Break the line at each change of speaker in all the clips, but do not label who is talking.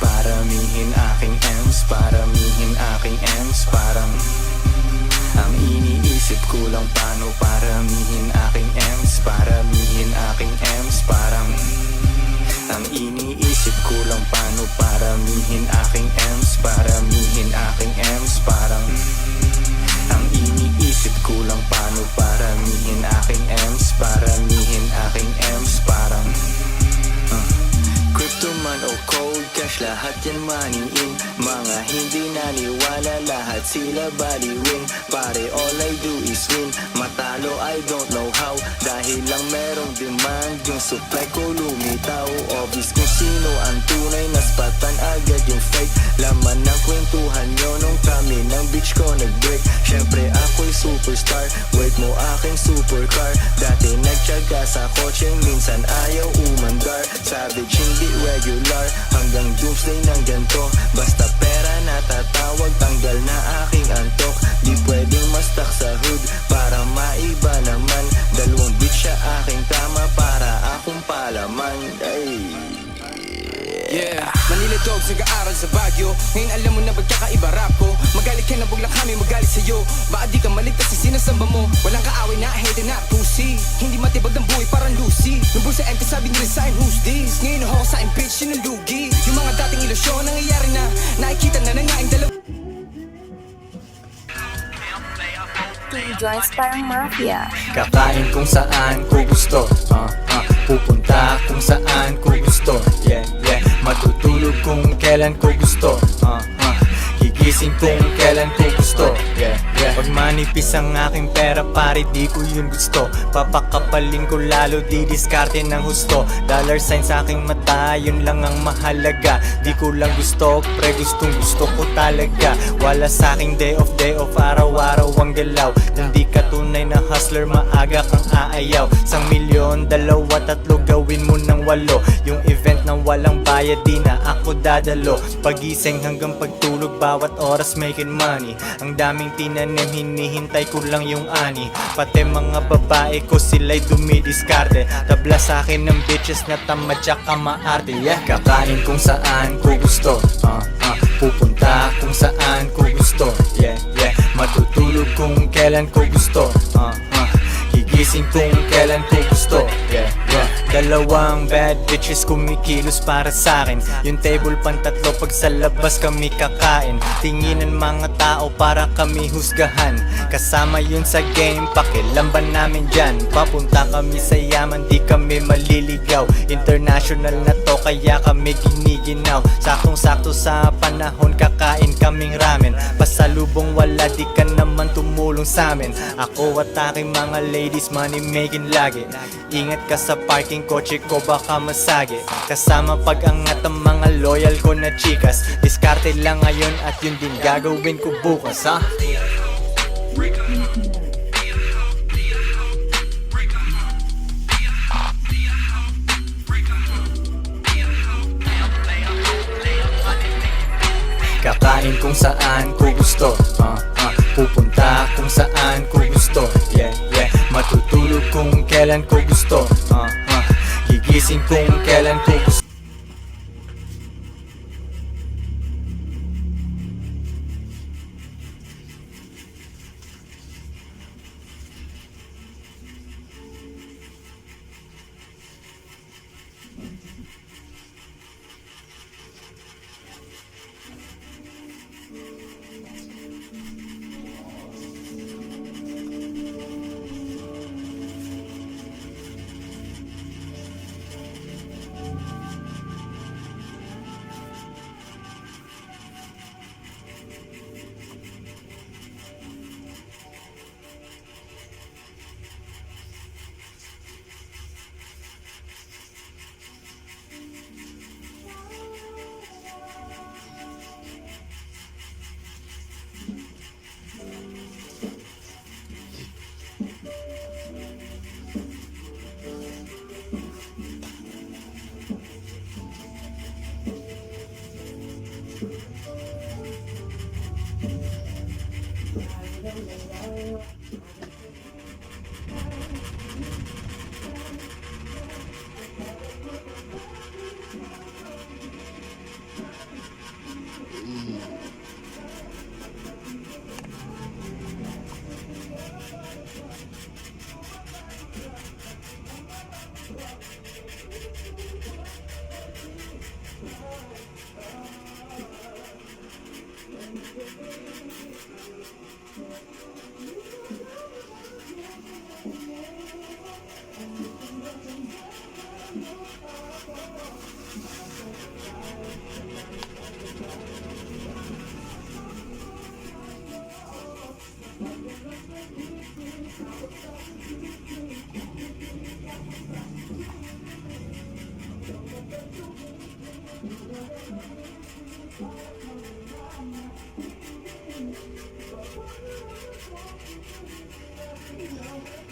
paramihin aking M's Paramihin aking M's Parang Ang iniisip ko lang paano paramihin aking M's Paramihin aking M's Parang Ang iniisip ko lang paano paramihin aking M's Paramihin lahat sila baliwin Pare all I do is win. Matalo I don't know how. Dahil lang merong demand Yung supply ko lumitaw. Obvious kung sino ang tunay Naspatan agad yung fake Laman ng kwentuhan superstar Wait mo aking supercar. Dati nagtyaga sa kotse Minsan ayaw umandar. Savage hindi regular. Hanggang doomsday ng ganto. Basta pera natatawag Tanggal na aking antok. Di pwedeng mastak sa hood Para maiba naman. Dalawang beat siya
Yeah, Manila Dogs nag-aaral sa Baguio. Ngayon alam mo na ba't kakaiba rap ko. Magalit ka na buglang kami magalit sa'yo. Baka di ka maligtas sa sinasamba mo. Walang kaaway na hater na pussy. Hindi matibag ng buhay parang Lucy. Nung busa empty sabi nila sa'kin who's this? Ngayon ako sa bitch yun ang lugi. Yung mga dating ilusyon nangyayari na. Nakikita na na nga yung dalawa
Two joints parang Mafia.
Kakain kung saan ko gusto. Uh, uh, Pupunta kung saan ko gusto. Yeah, yeah Matutulog kung kailan ko gusto. Uh, uh, Gigising kung kailan ko gusto. Yeah, yeah. Pag manipis ang aking pera pare di ko yun gusto. Papakapaling ko lalo di diskarte ng husto. Dollar sign sa aking mata yun lang ang mahalaga. Di ko lang gusto pre gustong gusto ko talaga. Wala sa aking day off day off araw-araw ang galaw. Hindi ka tunay na hustler maaga kang aayaw. Sang milyon, dalawa, tatlo gawin mo ng walo. Yung event na walang bayad di na ako dadalo. Pagising hanggang pagtulog bawat oras making money. Ang daming tinanim hinihintay ko lang yung ani. Pati mga babae ko sila'y dumidiskarte. Tabla sa akin ng bitches na tamad tsaka maarte. Yeah. Kakain kung saan ko gusto. Uh, uh, Pupunta kung saan ko gusto. Yeah, yeah. Matutulog kung kailan ko gusto. Uh, uh, Gigising kung kailan ko gusto. Yeah, yeah Dalawang bad bitches kumikilos para sa akin Yung table pan tatlo pag sa labas kami kakain. Tinginan mga tao para kami husgahan. Kasama yun sa game, pakilamban namin dyan? Papunta kami sa yaman, di kami maliligaw. International na to kaya kami giniginaw. Saktong sakto sa panahon kakain kaming ramen. Pasalubong wala di ka naman tumulong sa amin Ako at aking mga ladies money making lagi. Ingat ka sa parking kotse ko baka masagi. Kasama pag-angat ang mga loyal ko na chikas Diskarte lang ngayon at yun din gagawin ko bukas ha? Kakain kung saan ko gusto uh, uh, Pupunta kung saan ko gusto Yeah, yeah. Matutulog kung kailan ko gusto Gigising kung kailan ko gusto Papakapaligo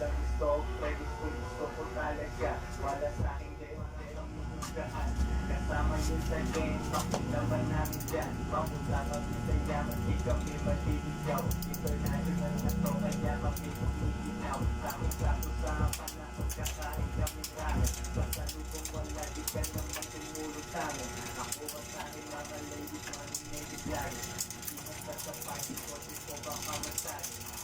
Di kulang gusto Pre gusto gusto ko talaga Wala sa aking day Mga ilang mubugaan Kasama yun sa game Papuntaman namin dyan? Papunta kami sa yaman Di kami maliligaw International na to Kaya kami kumikinaw Sakong-sako sa panahon Kakain kami ramen Basta lubong wala Di ka naman tumulog sa amin. Ako ang sa akin mga ladies Mga native lagi. Hindi sa party ko ko baka masali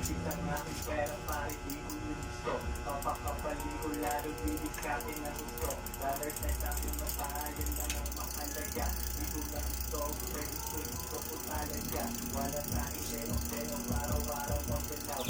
Pag-ibig ng aking pera pare di ko yun gusto. Papakapali ko lalo bibig sa akin na gusto. Dollar signs ang yung mapahayan na nang makalaga Di ko na gusto, pero gusto ko talaga. Wala sa akin pero pero araw-araw ang galaw